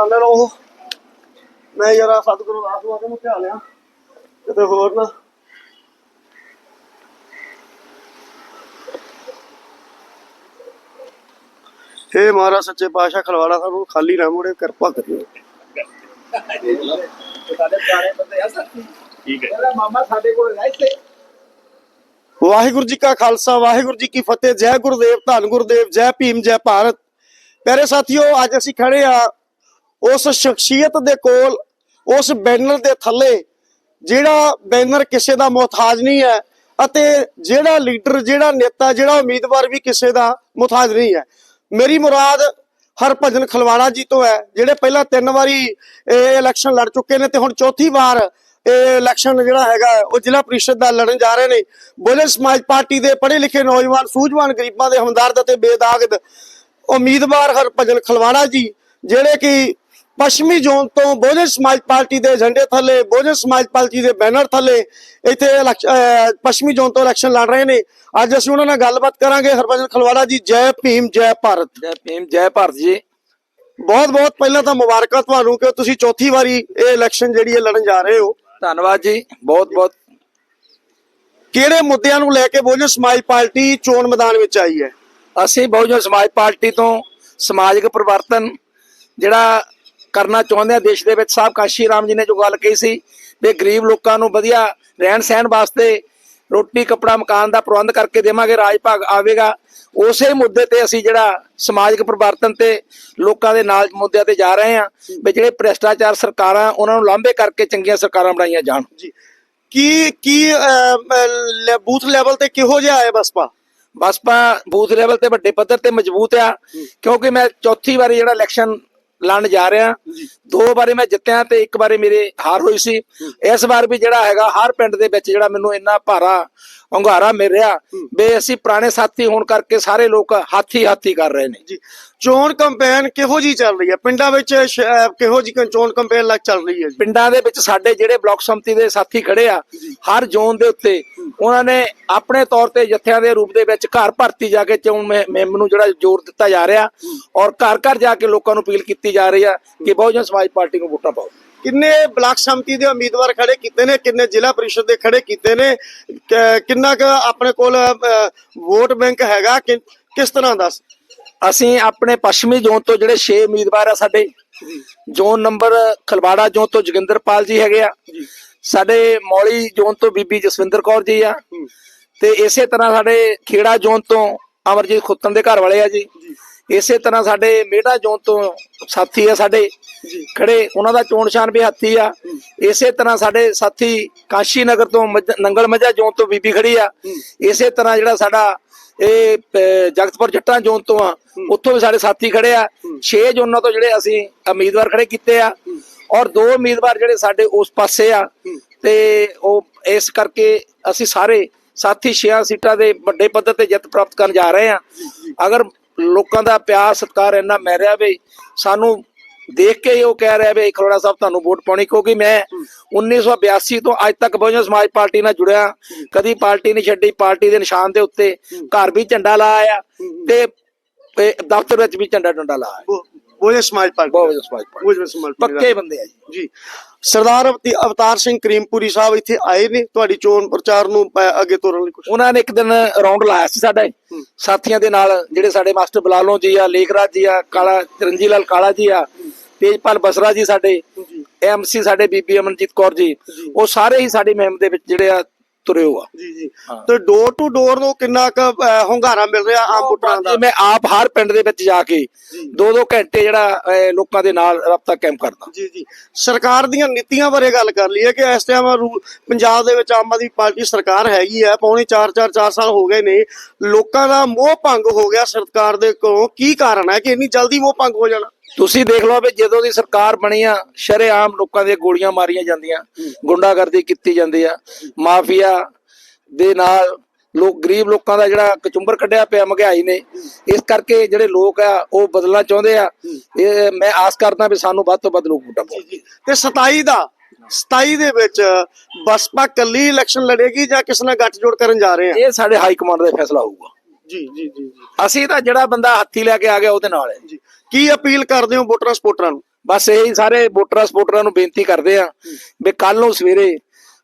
ਲੈਂਦੇ ਰਹੋ ਮੈਂ ਜਰਾ ਸਤਿਗੁਰੂ ਦਾਸ ਵਾਲੇ ਨੂੰ ਧਿਆ ਲਿਆ। ਕਿਤੇ ਹੋਰ ਨਾ। ਹੇ ਮਹਾਰਾਜ ਸੱਚੇ ਪਾਤਸ਼ਾਹ ਖਲਵਾੜਾ ਸਾਨੂੰ ਖਾਲੀ ਨਾ ਮੋੜੇ ਕਿਰਪਾ ਕਰਿਓ। ਸਾਡੇ ਪੁਰਾਣੇ ਬੰਦੇ ਆ ਸਾਥੀ ਠੀਕ ਹੈ। ਇਹਦਾ ਮਾਮਾ ਸਾਡੇ ਕੋਲ ਰਹਿ ਸੀ ਵਾਹਿਗੁਰੂ ਜੀ ਕਾ ਖਾਲਸਾ ਵਾਹਿਗੁਰੂ ਜੀ ਕੀ ਫਤਿਹ। ਜੈ ਗੁਰਦੇਵ ਧੰਨ ਗੁਰਦੇਵ ਜੈ ਭੀਮ ਜੈ ਭਾਰਤ। ਪਿਆਰੇ ਸਾਥੀਓ ਅੱਜ ਅਸੀਂ ਖੜੇ ਆ ਉਸ ਸ਼ਖਸੀਅਤ ਦੇ ਕੋਲ, ਉਸ ਬੈਨਰ ਦੇ ਥੱਲੇ, ਜਿਹੜਾ ਬੈਨਰ ਕਿਸੇ ਦਾ ਮੁਹਤਾਜ ਨਹੀਂ ਹੈ ਅਤੇ ਜਿਹੜਾ ਲੀਡਰ, ਜਿਹੜਾ ਨੇਤਾ, ਜਿਹੜਾ ਉਮੀਦਵਾਰ ਵੀ ਕਿਸੇ ਦਾ ਮੁਹਤਾਜ ਨਹੀਂ ਹੈ। ਮੇਰੀ ਮੁਰਾਦ ਹਰਭਜਨ ਖਲਵਾੜਾ ਜੀ ਤੋਂ ਹੈ, ਜਿਹੜੇ ਪਹਿਲਾਂ ਤਿੰਨ ਵਾਰੀ ਇਹ ਇਲੈਕਸ਼ਨ ਲੜ ਚੁੱਕੇ ਨੇ ਤੇ ਹੁਣ ਚੌਥੀ ਵਾਰ ਇਹ ਇਲੈਕਸ਼ਨ ਜਿਹੜਾ ਹੈਗਾ ਉਹ ਜ਼ਿਲ੍ਹਾ ਪ੍ਰੀਸ਼ਦ ਦਾ ਲੜਨ ਜਾ ਰਹੇ ਨੇ। ਬੋਲੇ ਸਮਾਜ ਪਾਰਟੀ ਦੇ ਪੜ੍ਹੇ ਲਿਖੇ ਨੌਜਵਾਨ, ਸੂਝਵਾਨ ਗਰੀਬਾਂ ਦੇ ਹਮਦਰਦ ਅਤੇ ਬੇਦਾਗਦ ਉਮੀਦਵਾਰ ਹਰਭਜਨ ਖਲਵਾੜਾ ਜੀ, ਜਿਹੜੇ ਕਿ ਪੱਛਮੀ ਜ਼ੋਨ ਤੋਂ ਬਹੁਜਨ ਸਮਾਜ ਪਾਰਟੀ ਦੇ ਝੰਡੇ ਥੱਲੇ ਬਹੁਜਨ ਸਮਾਜ ਪਾਰਟੀ ਦੇ ਬੈਨਰ ਥੱਲੇ ਇੱਥੇ ਪੱਛਮੀ ਜ਼ੋਨ ਤੋਂ ਇਲੈਕਸ਼ਨ ਲੜ ਰਹੇ ਨੇ। ਅੱਜ ਅਸੀਂ ਉਹਨਾਂ ਨਾਲ ਗੱਲਬਾਤ ਕਰਾਂਗੇ। ਹਰਭਜਨ ਖਲਵਾੜਾ ਜੀ ਜੈ ਭੀਮ ਜੈ ਭਾਰਤ। ਜੈ ਭੀਮ ਜੈ ਭਾਰਤ ਜੀ। ਬਹੁਤ ਬਹੁਤ ਪਹਿਲਾਂ ਤਾਂ ਮੁਬਾਰਕਾਂ ਤੁਹਾਨੂੰ ਕਿ ਤੁਸੀਂ ਚੌਥੀ ਵਾਰੀ ਇਹ ਇਲੈਕਸ਼ਨ ਜਿਹੜੀ ਹੈ ਲੜਨ ਜਾ ਰਹੇ ਹੋ। ਧੰਨਵਾਦ ਜੀ। ਬਹੁਤ ਬਹੁਤ। ਕਿਹੜੇ ਮੁੱਦਿਆਂ ਨੂੰ ਲੈ ਕੇ ਬਹੁਜਨ ਸਮਾਜ ਪਾਰਟੀ ਚੋਣ ਮੈਦਾਨ ਵਿੱਚ ਆਈ ਹੈ? ਅਸੀਂ ਬਹੁਜਨ ਸਮਾਜ ਪਾਰਟੀ ਤੋਂ ਸਮਾਜਿਕ ਪਰਿਵਰਤਨ ਜਿਹੜਾ ਕਰਨਾ ਚਾਹੁੰਦੇ ਆ ਦੇਸ਼ ਦੇ ਵਿੱਚ। ਸਾਹਿਬ ਕਾਸ਼ੀ ਰਾਮ ਜੀ ਨੇ ਜੋ ਗੱਲ ਕਹੀ ਸੀ ਵੀ ਗਰੀਬ ਲੋਕਾਂ ਨੂੰ ਵਧੀਆ ਰਹਿਣ ਸਹਿਣ ਵਾਸਤੇ ਰੋਟੀ ਕੱਪੜਾ ਮਕਾਨ ਦਾ ਪ੍ਰਬੰਧ ਕਰਕੇ ਦੇਵਾਂਗੇ ਰਾਜ ਭਾਗ ਆਵੇਗਾ। ਉਸੇ ਮੁੱਦੇ ਤੇ ਅਸੀਂ ਜਿਹੜਾ ਸਮਾਜਿਕ ਪਰਿਵਰਤਨ ਤੇ ਲੋਕਾਂ ਦੇ ਨਾਲ ਮੁੱਦਿਆਂ ਤੇ ਜਾ ਰਹੇ ਹਾਂ ਵੀ ਜਿਹੜੇ ਭ੍ਰਿਸ਼ਟਾਚਾਰ ਸਰਕਾਰਾਂ ਉਹਨਾਂ ਨੂੰ ਲਾਂਭੇ ਕਰਕੇ ਚੰਗੀਆਂ ਸਰਕਾਰਾਂ ਬਣਾਈਆਂ ਜਾਣ। ਜੀ। ਕੀ ਕੀ ਬੂਥ ਲੈਵਲ ਤੇ ਕਿਹੋ ਜਿਹਾ ਹੈ ਬਸਪਾ? ਬਸਪਾ ਬੂਥ ਲੈਵਲ ਤੇ ਵੱਡੇ ਪੱਧਰ ਤੇ ਮਜ਼ਬੂਤ ਆ ਕਿਉਂਕਿ ਮੈਂ ਚੌਥੀ ਵਾਰੀ ਜਿਹੜਾ ਇਲੈਕਸ਼ਨ ਲੜਨ ਜਾ ਰਿਹਾ। ਦੋ ਵਾਰੀ ਮੈਂ ਜਿੱਤਿਆ ਤੇ ਇੱਕ ਵਾਰੀ ਮੇਰੇ ਹਾਰ ਹੋਈ ਸੀ। ਇਸ ਵਾਰ ਵੀ ਜਿਹੜਾ ਹੈਗਾ ਹਰ ਪਿੰਡ ਦੇ ਵਿੱਚ ਜਿਹੜਾ ਮੈਨੂੰ ਇੰਨਾ ਭਾਰਾ ਹੰਗਾਰਾ ਮਿਲ ਰਿਹਾ ਵੀ ਅਸੀਂ ਪੁਰਾਣੇ ਸਾਥੀ ਹੋਣ ਕਰਕੇ ਸਾਰੇ ਲੋਕ ਹਾਥੀ ਹਾਥੀ ਕਰ ਰਹੇ ਨੇ। ਜੀ। ਚੋਣ ਕੰਪੇਨ ਕਿਹੋ ਜੀ ਚੱਲ ਰਹੀ ਹੈ? ਪਿੰਡਾਂ ਵਿੱਚ ਕਿਹੋ ਜੀ ਚੋਣ ਕੰਪੇਨ ਲੱਗ ਚੱਲ ਰਹੀ ਹੈ ਜੀ? ਪਿੰਡਾਂ ਦੇ ਵਿੱਚ ਸਾਡੇ ਜਿਹੜੇ ਬਲਾਕ ਸੰਮਤੀ ਦੇ ਸਾਥੀ ਖੜੇ ਆ ਹਰ ਜ਼ੋਨ ਦੇ ਉੱਤੇ ਉਹਨਾਂ ਨੇ ਆਪਣੇ ਤੌਰ ਤੇ ਜੱਥਿਆਂ ਦੇ ਰੂਪ ਦੇ ਵਿੱਚ ਘਰ ਭਰਤੀ ਜਾ ਕੇ ਚੋਣ ਮੁਹਿ- ਮੁਹਿੰਮ ਨੂੰ ਜਿਹੜਾ ਜ਼ੋਰ ਦਿੱਤਾ ਜਾ ਰਿਹਾ ਔਰ ਘਰ ਘਰ ਜਾ ਕੇ ਲੋਕਾਂ ਨੂੰ ਅਪੀਲ ਕੀਤੀ ਜਾ ਰਹੀ ਆ ਕਿ ਬਹੁਜਨ ਸਮਾਜ ਪਾਰਟੀ ਨੂੰ ਵੋਟਾਂ ਪਾਓ। ਕਿੰਨੇ ਬਲਾਕ ਸੰਮਤੀ ਦੇ ਉਮੀਦਵਾਰ ਖੜੇ ਕੀਤੇ ਨੇ ਕਿੰਨੇ ਜ਼ਿਲ੍ਹਾ ਪ੍ਰੀਸ਼ਦ ਦੇ ਖੜੇ ਕੀਤੇ ਨੇ ਕਿੰਨਾ ਕੁ ਆਪਣੇ ਕੋਲ ਵੋਟ ਬੈਂਕ ਹੈਗਾ ਕਿ- ਕਿਸ ਤਰ੍ਹਾਂ ਦਾ? ਅਸੀਂ ਆਪਣੇ ਪੱਛਮੀ ਜ਼ੋਨ ਤੋਂ ਜਿਹੜੇ 6 ਉਮੀਦਵਾਰ ਆ ਸਾਡੇ ਜ਼ੋਨ ਨੰਬਰ ਖਲਵਾੜਾ ਜ਼ੋਨ ਤੋਂ ਜੋਗਿੰਦਰਪਾਲ ਜੀ ਹੈਗੇ ਆ। ਸਾਡੇ ਮੌਲੀ ਜ਼ੋਨ ਤੋਂ ਬੀਬੀ ਜਸਵਿੰਦਰ ਕੌਰ ਜੀ ਆ। ਤੇ ਇਸੇ ਤਰ੍ਹਾਂ ਸਾਡੇ ਖੇੜਾ ਜ਼ੋਨ ਤੋਂ ਅਮਰਜੀਤ ਖੁੱਤਨ ਦੇ ਘਰ ਵਾਲੇ ਆ ਜੀ। ਇਸੇ ਤਰ੍ਹਾਂ ਸਾਡੇ ਮੇਢਾ ਜ਼ੋਨ ਤੋਂ ਸਾਥੀ ਆ ਸਾਡੇ ਖੜੇ ਉਹਨਾਂ ਦਾ ਚੋਣ ਨਿਸ਼ਾਨ ਵੀ ਹੱਥੀ ਆ। ਇਸੇ ਤਰ੍ਹਾਂ ਸਾਡੇ ਸਾਥੀ ਕਾਸ਼ੀ ਨਗਰ ਤੋਂ ਨੰਗਲ ਮੱਝਾ ਜ਼ੋਨ ਤੋਂ ਬੀਬੀ ਖੜੀ ਆ। ਇਸੇ ਤਰ੍ਹਾਂ ਜਿਹੜਾ ਸਾਡਾ ਇਹ ਜਗਤਪੁਰ ਜੱਟਾਂ ਜ਼ੋਨ ਤੋਂ ਆ ਉੱਥੋਂ ਵੀ ਸਾਡੇ ਸਾਥੀ ਖੜੇ ਆ। 6 ਜ਼ੋਨਾਂ ਤੋਂ ਜਿਹੜੇ ਅਸੀਂ ਉਮੀਦਵਾਰ ਖੜੇ ਕੀਤੇ ਆ। ਔਰ ਦੋ ਉਮੀਦਵਾਰ ਜਿਹੜੇ ਸਾਡੇ ਉਸ ਪਾਸੇ ਆ। ਤੇ ਉਹ ਇਸ ਕਰਕੇ ਅਸੀਂ ਸਾਰੇ ਸਾਥੀ 6 ਸੀਟਾਂ ਦੇ ਵੱਡੇ ਪੱਧਰ ਤੇ ਜਿੱਤ ਪ੍ਰਾਪਤ ਕਰਨ ਜਾ ਰਹੇ ਆ। ਅਗਰ ਲੋਕਾਂ ਦਾ ਪਿਆਰ ਸਤਿਕਾਰ ਇੰਨਾ ਮਿਲ ਰਿਹਾ ਵੀ ਸਾਨੂੰ ਦੇਖ ਕੇ ਹੀ ਉਹ ਕਹਿ ਰਿਹਾ ਵੀ ਖਰੋੜਾ ਸਾਹਿਬ ਤੁਹਾਨੂੰ ਵੋਟ ਪਾਉਣੀ ਕਿਉਂਕਿ ਮੈਂ 1982 ਤੋਂ ਅੱਜ ਤੱਕ ਬਹੁਜਨ ਸਮਾਜ ਪਾਰਟੀ ਨਾਲ ਜੁੜਿਆ। ਕਦੀ ਪਾਰਟੀ ਨਹੀਂ ਛੱਡੀ ਪਾਰਟੀ ਦੇ ਨਿਸ਼ਾਨ ਦੇ ਉੱਤੇ ਘਰ ਵੀ ਝੰਡਾ ਲਾਇਆ ਤੇ ਤੇ ਦਫ਼ਤਰ ਵਿੱਚ ਵੀ ਝੰਡਾ ਡੰਡਾ ਲਾਇਆ ਬੋਲੇ ਸਮਾਜ ਪਾਰਟੀ ਬਹੁਜਨ ਸਮਾਜ ਪਾਰਟੀ। ਬਹੁਜਨ ਸਮਾਜ ਪਾਰਟੀ ਪੱਕੇ ਬੰਦੇ ਆ ਜੀ। ਜੀ। ਸਰਦਾਰ ਅਵਤੀ- ਅਵਤਾਰ ਸਿੰਘ ਕਰੀਮਪੁਰੀ ਸਾਹਿਬ ਇੱਥੇ ਆਏ ਨੇ। ਤੁਹਾਡੀ ਚੋਣ ਪ੍ਰਚਾਰ ਨੂੰ ਅੱਗੇ ਤੋਰਨ ਲਈ ਕੁਝ ਉਹਨਾਂ ਨੇ ਇੱਕ ਦਿਨ ਰਾਉਂਡ ਲਾਇਆ ਸੀ ਸਾਡਾ। ਸਾਥੀਆਂ ਦੇ ਨਾਲ ਜਿਹੜੇ ਸਾਡੇ ਮਾਸਟਰ ਬਲਾਲੋਂ ਜੀ ਆ ਲੇਖਰਾਜ ਜੀ ਆ ਕਾਲਾ ਚਰਨਜੀ ਲਾਲ ਕਾਲਾ ਜੀ ਆ ਤੇਜਪਾਲ ਬਸਰਾ ਜੀ ਸਾਡੇ ਐਮਸੀ ਸਾਡੇ ਬੀਬੀ ਅਮਨਜੀਤ ਕੌਰ ਜੀ। ਉਹ ਸਾਰੇ ਹੀ ਸਾਡੀ ਮੁਹਿੰਮ ਦੇ ਵਿੱਚ ਜਿਹੜੇ ਆ ਤੁਰਿਓ ਆ। ਜੀ ਜੀ। ਤੇ ਡੋਰ ਟੂ ਡੋਰ ਨੂੰ ਕਿੰਨਾ ਕੁ ਅਹ, ਮਿਲ ਰਿਹਾ ਆਮ ਵੋਟਰਾਂ ਦਾ? ਮੈਂ ਆਪ ਹਰ ਪਿੰਡ ਦੇ ਵਿੱਚ ਜਾ ਕੇ ਦੋ ਦੋ ਘੰਟੇ ਜਿਹੜਾ ਲੋਕਾਂ ਦੇ ਨਾਲ ਰابطਾ ਕੈਂਪ ਕਰਦਾ। ਜੀ ਜੀ। ਸਰਕਾਰ ਦੀਆਂ ਨੀਤੀਆਂ ਬਾਰੇ ਗੱਲ ਕਰ ਲਈਏ ਕਿ ਇਸ ਟਾਈਮ ਪੰਜਾਬ ਦੇ ਵਿੱਚ ਆਮ ਆਦਮੀ ਪਾਰਟੀ ਸਰਕਾਰ ਹੈਗੀ ਹੈ ਪੌਣੇ 4-4 4 ਸਾਲ ਹੋ ਗਏ ਨੇ। ਲੋਕਾਂ ਦਾ ਮੋਹ ਭੰਗ ਹੋ ਗਿਆ ਸਰਕਾਰ ਦੇ ਕੋਲੋਂ। ਕੀ ਕਾਰਨ ਹੈ ਕਿ ਇੰਨੀ ਜਲਦੀ ਮੋਹ ਭੰਗ ਹੋ ਜਾਣਾ? ਤੁਸੀਂ ਦੇਖ ਲਓ ਵੀ ਜਦੋਂ ਦੀ ਸਰਕਾਰ ਬਣੀ ਆ ਸ਼ਰੇਆਮ ਲੋਕਾਂ ਦੀਆਂ ਗੋਲੀਆਂ ਮਾਰੀਆਂ ਜਾਂਦੀਆਂ ਗੁੰਡਾਗਰਦੀ ਕੀਤੀ ਜਾਂਦੀ ਆ ਮਾਫੀਆ ਦੇ ਨਾਲ ਲੋਕ ਗਰੀਬ ਲੋਕਾਂ ਦਾ ਜਿਹੜਾ ਕਚੁੰਬਰ ਕੱਢਿਆ ਪਿਆ ਮਹਿੰਗਾਈ ਨੇ ਇਸ ਕਰਕੇ ਜਿਹੜੇ ਲੋਕ ਆ ਉਹ ਬਦਲਣਾ ਚਾਹੁੰਦੇ ਆ। ਇਹ ਮੈਂ ਆਸ ਕਰਦਾ ਵੀ ਸਾਨੂੰ ਵੱਧ ਤੋਂ ਵੱਧ ਲੋਕ ਵੋਟਾਂ ਪਾਉਣ। ਤੇ 27 ਦਾ 27 ਦੇ ਵਿੱਚ ਬਸਪਾ ਕੱਲੀ ਇਲੈਕਸ਼ਨ ਲੜੇਗੀ ਜਾਂ ਕਿਸ ਨਾਲ ਗੱਠਜੋੜ ਕਰਨ ਜਾ ਰਹੇ ਆ? ਇਹ ਸਾਡੇ ਹਾਈ ਕਮਾਂਡ ਦਾ ਫੈਸਲਾ ਹੋਊਗਾ। ਜੀ ਜੀ ਜੀ ਅਸੀਂ ਤਾਂ ਜਿਹੜਾ ਬੰਦਾ ਹੱਥੀ ਲੈ ਕੇ ਆ ਗਿਆ ਉਹਦੇ ਨਾਲ ਹੈ। ਜੀ। ਕੀ ਅਪੀਲ ਕਰਦੇ ਹੋ ਵੋਟਰਾਂ ਸਪੋਰਟਰਾਂ ਨੂੰ? ਬਸ ਇਹੀ ਸਾਰੇ ਵੋਟਰਾਂ ਸਪੋਰਟਰਾਂ ਨੂੰ ਬੇਨਤੀ ਕਰਦੇ ਆ ਵੀ ਕੱਲ ਨੂੰ ਸਵੇਰੇ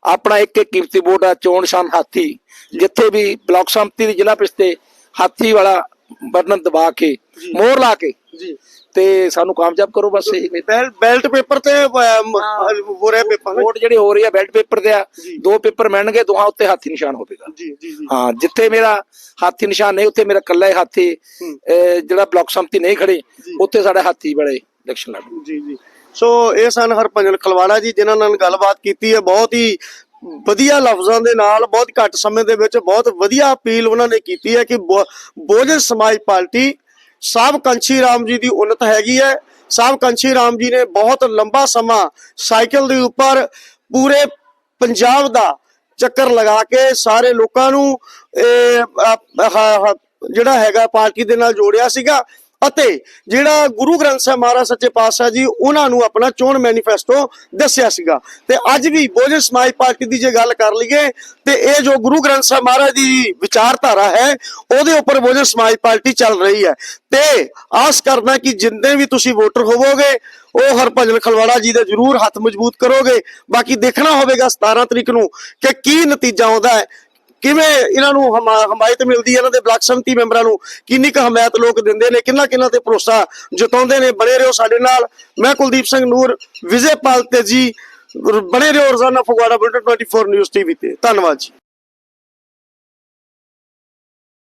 ਆਪਣਾ ਇੱਕ ਇੱਕ ਕੀਮਤੀ ਵੋਟ ਆ ਚੋਣ ਸ਼ਾਨ ਹਾਥੀ ਜਿੱਥੇ ਵੀ ਬਲਾਕ ਸੰਮਤੀ ਦੀ ਜ਼ਿਲ੍ਹਾ ਪ੍ਰੀਸ਼ਦ ਹਾਥੀ ਵਾਲਾ ਬਟਨ ਦਬਾ ਕੇ ਮੋਹਰ ਲਾ ਕੇ। ਜੀ। ਤੇ ਸਾਨੂੰ ਕਾਮਯਾਬ ਕਰੋ ਬਸ ਇਹੀ। ਬੈਲਟ ਪੇਪਰ ਤੇ ਬੋਰੇ ਪੇਪਰ। ਵੋਟ ਜਿਹੜੀ ਹੋ ਰਹੀ ਆ ਬੈਲਟ ਪੇਪਰ ਤੇ ਆ। ਦੋ ਪੇਪਰ ਮਿਲਣਗੇ ਦੋਹਾਂ ਉੱਤੇ ਹਾਥੀ ਨਿਸ਼ਾਨ ਹੋਵੇਗਾ। ਜੀ ਜੀ ਜੀ। ਹਾਂ ਜਿੱਥੇ ਮੇਰਾ ਹਾਥੀ ਨਿਸ਼ਾਨ ਨਹੀਂ ਉੱਥੇ ਮੇਰਾ ਕੱਲਾ ਹੀ ਹਾਥੀ ਜਿਹੜਾ ਬਲਾਕ ਸੰਮਤੀ ਨਹੀਂ ਖੜੇ ਉੱਥੇ ਸਾਡਾ ਹਾਥੀ ਬੜੇ ਇਲੈਕਸ਼ਨ ਲੜੂ ਜੀ ਜੀ। ਸੋ ਇਹ ਸਨ ਹਰਪੰਜਨ ਖਲਵਾੜਾ ਜੀ ਜਿਨ੍ਹਾਂ ਨਾਲ ਗੱਲਬਾਤ ਕੀਤੀ ਹੈ ਬਹੁਤ ਹੀ ਵਧੀਆ ਲਫ਼ਜ਼ਾਂ ਦੇ ਨਾਲ, ਬਹੁਤ ਘੱਟ ਸਮੇਂ ਦੇ ਵਿੱਚ ਬਹੁਤ ਵਧੀਆ ਅਪੀਲ ਉਹਨਾਂ ਨੇ ਕੀਤੀ ਹੈ ਕਿ ਬੋ- ਸਮਾਜ ਪਾਰਟੀ ਸਾਹਿਬ ਕੰਚੀ ਰਾਮ ਜੀ ਦੀ ਉન્નਤ ਹੈਗੀ ਹੈ। ਸਾਹਿਬ ਕੰਚੀ ਰਾਮ ਜੀ ਨੇ ਬਹੁਤ ਲੰਬਾ ਸਮਾਂ ਸਾਈਕਲ ਦੇ ਉੱਪਰ ਪੂਰੇ ਪੰਜਾਬ ਦਾ ਚੱਕਰ ਲਗਾ ਕੇ ਸਾਰੇ ਲੋਕਾਂ ਨੂੰ ਜਿਹੜਾ ਹੈਗਾ ਪਾਰਟੀ ਦੇ ਨਾਲ ਜੋੜਿਆ ਸੀਗਾ। ਅਤੇ ਜਿਹੜਾ ਗੁਰੂ ਗ੍ਰੰਥ ਸਾਹਿਬ ਮਹਾਰਾਜ ਸੱਚੇ ਪਾਤਸ਼ਾਹ ਜੀ, ਉਹਨਾਂ ਨੂੰ ਆਪਣਾ ਚੋਣ ਮੈਨੀਫੈਸਟੋ ਦੱਸਿਆ ਸੀਗਾ। ਤੇ ਅੱਜ ਵੀ ਬਹੁਜਨ ਸਮਾਜ ਪਾਰਟੀ ਦੀ ਜੇ ਗੱਲ ਕਰ ਲਈਏ, ਤੇ ਇਹ ਜੋ ਗੁਰੂ ਗ੍ਰੰਥ ਸਾਹਿਬ ਮਹਾਰਾਜ ਦੀ ਵਿਚਾਰਧਾਰਾ ਹੈ, ਉਹਦੇ ਉੱਪਰ ਬਹੁਜਨ ਸਮਾਜ ਪਾਰਟੀ ਚੱਲ ਰਹੀ ਹੈ। ਤੇ ਆਸ ਕਰਨਾ ਕਿ ਜਿੰਨੇ ਵੀ ਤੁਸੀਂ ਵੋਟਰ ਹੋਵੋਗੇ, ਉਹ ਹਰਭਜਨ ਖਲਵਾੜਾ ਜੀ ਦੇ ਜਰੂਰ ਹੱਥ ਮਜ਼ਬੂਤ ਕਰੋਗੇ। ਬਾਕੀ ਦੇਖਣਾ ਹੋਵੇਗਾ 17 ਤਰੀਕ ਨੂੰ ਕਿ ਕੀ ਨਤੀਜਾ ਆਉਂਦਾ ਹੈ। ਕਿਵੇਂ ਇਹਨਾਂ ਨੂੰ ਹਮਾ- ਹਮਾਇਤ ਮਿਲਦੀ ਹੈ ਇਹਨਾਂ ਦੇ ਬਲਾਕ ਸੰਮਤੀ ਮੈਂਬਰਾਂ ਨੂੰ? ਕਿੰਨੀ ਕੁ ਹਮਾਇਤ ਲੋਕ ਦਿੰਦੇ ਨੇ? ਕਿੰਨਾ ਕਿੰਨਾ ਤੇ ਭਰੋਸਾ ਜਤਾਉਂਦੇ ਨੇ? ਬਣੇ ਰਹੋ ਸਾਡੇ ਨਾਲ। ਮੈਂ ਕੁਲਦੀਪ ਸਿੰਘ ਨੂਰ ਵਿਜੇਪਾਲ ਤੇਜੀ ਬਣੇ ਰਹੋ ਰੋਜ਼ਾਨਾ ਫਗਵਾੜਾ ਬੁਲਟਨ 24 ਨਿਊਜ਼ ਟੀਵੀ ਤੇ। ਧੰਨਵਾਦ ਜੀ।